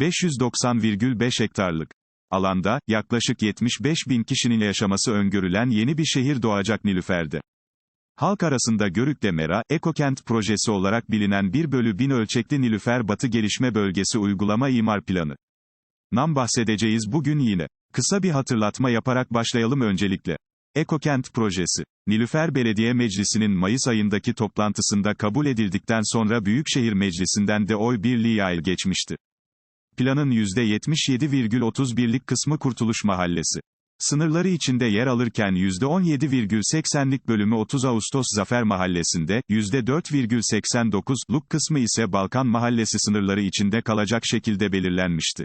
590,5 hektarlık alanda, yaklaşık 75 bin kişinin yaşaması öngörülen yeni bir şehir doğacak Nilüfer'de. Halk arasında Görük'te Mera, Ekokent projesi olarak bilinen 1 bölü 1000 ölçekli Nilüfer Batı Gelişme Bölgesi uygulama imar planı. Nam bahsedeceğiz bugün yine. Kısa bir hatırlatma yaparak başlayalım öncelikle. Ekokent projesi. Nilüfer Belediye Meclisi'nin Mayıs ayındaki toplantısında kabul edildikten sonra Büyükşehir Meclisi'nden de oy birliği geçmişti. Planın %77,31'lik kısmı Kurtuluş Mahallesi. Sınırları içinde yer alırken %17,80'lik bölümü 30 Ağustos Zafer Mahallesi'nde, %4,89'luk kısmı ise Balkan Mahallesi sınırları içinde kalacak şekilde belirlenmişti.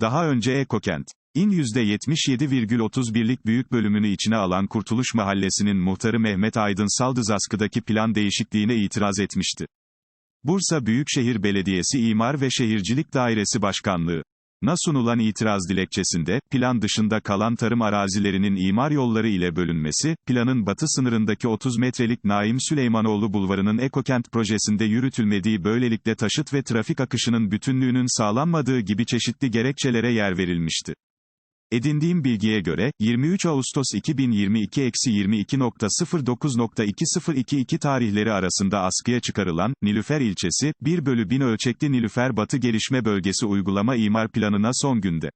Daha önce Ekokent, İn %77,31'lik büyük bölümünü içine alan Kurtuluş Mahallesi'nin muhtarı Mehmet Aydın Saldız askıdaki plan değişikliğine itiraz etmişti. Bursa Büyükşehir Belediyesi İmar ve Şehircilik Dairesi Başkanlığı Na sunulan itiraz dilekçesinde, plan dışında kalan tarım arazilerinin imar yolları ile bölünmesi, planın batı sınırındaki 30 metrelik Naim Süleymanoğlu Bulvarı'nın Ekokent projesinde yürütülmediği böylelikle taşıt ve trafik akışının bütünlüğünün sağlanmadığı gibi çeşitli gerekçelere yer verilmişti. Edindiğim bilgiye göre, 23 Ağustos 2022-22.09.2022 tarihleri arasında askıya çıkarılan, Nilüfer ilçesi, 1 bölü 1000 ölçekli Nilüfer Batı Gelişme Bölgesi uygulama imar planına son günde.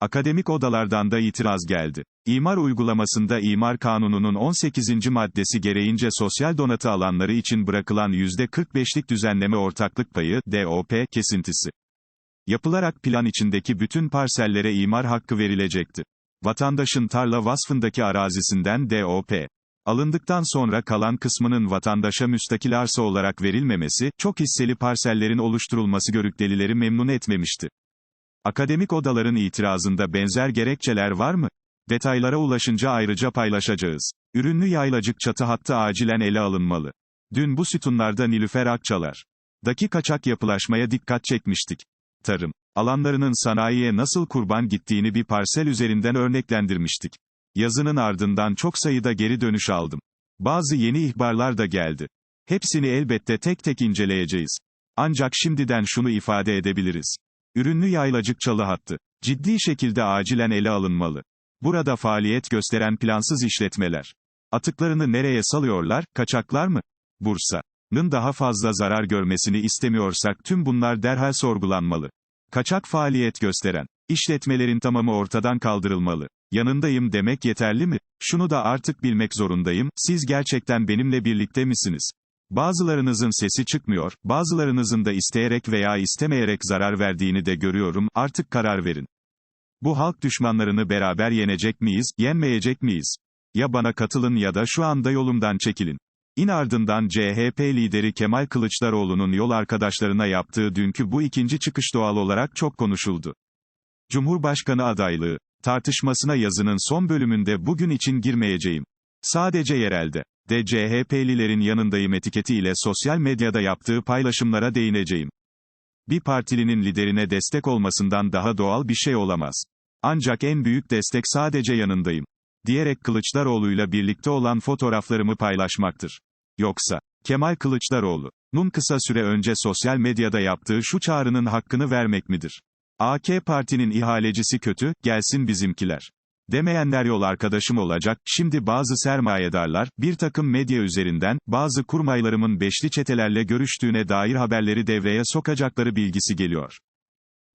Akademik odalardan da itiraz geldi. İmar uygulamasında İmar Kanunu'nun 18. maddesi gereğince sosyal donatı alanları için bırakılan %45'lik düzenleme ortaklık payı, DOP, kesintisi yapılarak plan içindeki bütün parsellere imar hakkı verilecekti. Vatandaşın tarla vasfındaki arazisinden DOP alındıktan sonra kalan kısmının vatandaşa müstakil arsa olarak verilmemesi, çok hisseli parsellerin oluşturulması görüklelileri memnun etmemişti. Akademik odaların itirazında benzer gerekçeler var mı? Detaylara ulaşınca ayrıca paylaşacağız. Ürünlü yaylacık çatı hattı acilen ele alınmalı. Dün bu sütunlarda Nilüfer Akçalar. Daki kaçak yapılaşmaya dikkat çekmiştik tarım alanlarının sanayiye nasıl kurban gittiğini bir parsel üzerinden örneklendirmiştik. Yazının ardından çok sayıda geri dönüş aldım. Bazı yeni ihbarlar da geldi. Hepsini elbette tek tek inceleyeceğiz. Ancak şimdiden şunu ifade edebiliriz. Ürünlü yaylacık çalı hattı. Ciddi şekilde acilen ele alınmalı. Burada faaliyet gösteren plansız işletmeler. Atıklarını nereye salıyorlar, kaçaklar mı? Bursa'nın daha fazla zarar görmesini istemiyorsak tüm bunlar derhal sorgulanmalı. Kaçak faaliyet gösteren işletmelerin tamamı ortadan kaldırılmalı. Yanındayım demek yeterli mi? Şunu da artık bilmek zorundayım, siz gerçekten benimle birlikte misiniz? Bazılarınızın sesi çıkmıyor, bazılarınızın da isteyerek veya istemeyerek zarar verdiğini de görüyorum, artık karar verin. Bu halk düşmanlarını beraber yenecek miyiz, yenmeyecek miyiz? Ya bana katılın ya da şu anda yolumdan çekilin. İn ardından CHP lideri Kemal Kılıçdaroğlu'nun yol arkadaşlarına yaptığı dünkü bu ikinci çıkış doğal olarak çok konuşuldu. Cumhurbaşkanı adaylığı tartışmasına yazının son bölümünde bugün için girmeyeceğim. Sadece yerelde de CHP'lilerin yanındayım etiketiyle sosyal medyada yaptığı paylaşımlara değineceğim. Bir partilinin liderine destek olmasından daha doğal bir şey olamaz. Ancak en büyük destek sadece yanındayım diyerek Kılıçdaroğlu'yla birlikte olan fotoğraflarımı paylaşmaktır. Yoksa, Kemal Kılıçdaroğlu, Nun kısa süre önce sosyal medyada yaptığı şu çağrının hakkını vermek midir? AK Parti'nin ihalecisi kötü, gelsin bizimkiler. Demeyenler yol arkadaşım olacak, şimdi bazı sermayedarlar, bir takım medya üzerinden, bazı kurmaylarımın beşli çetelerle görüştüğüne dair haberleri devreye sokacakları bilgisi geliyor.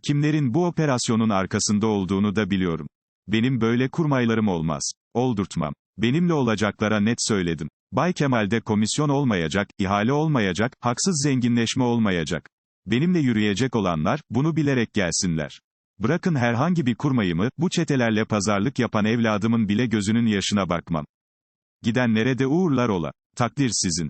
Kimlerin bu operasyonun arkasında olduğunu da biliyorum. Benim böyle kurmaylarım olmaz. Oldurtmam. Benimle olacaklara net söyledim. Bay Kemal'de komisyon olmayacak, ihale olmayacak, haksız zenginleşme olmayacak. Benimle yürüyecek olanlar, bunu bilerek gelsinler. Bırakın herhangi bir kurmayımı, bu çetelerle pazarlık yapan evladımın bile gözünün yaşına bakmam. Gidenlere de uğurlar ola. Takdir sizin.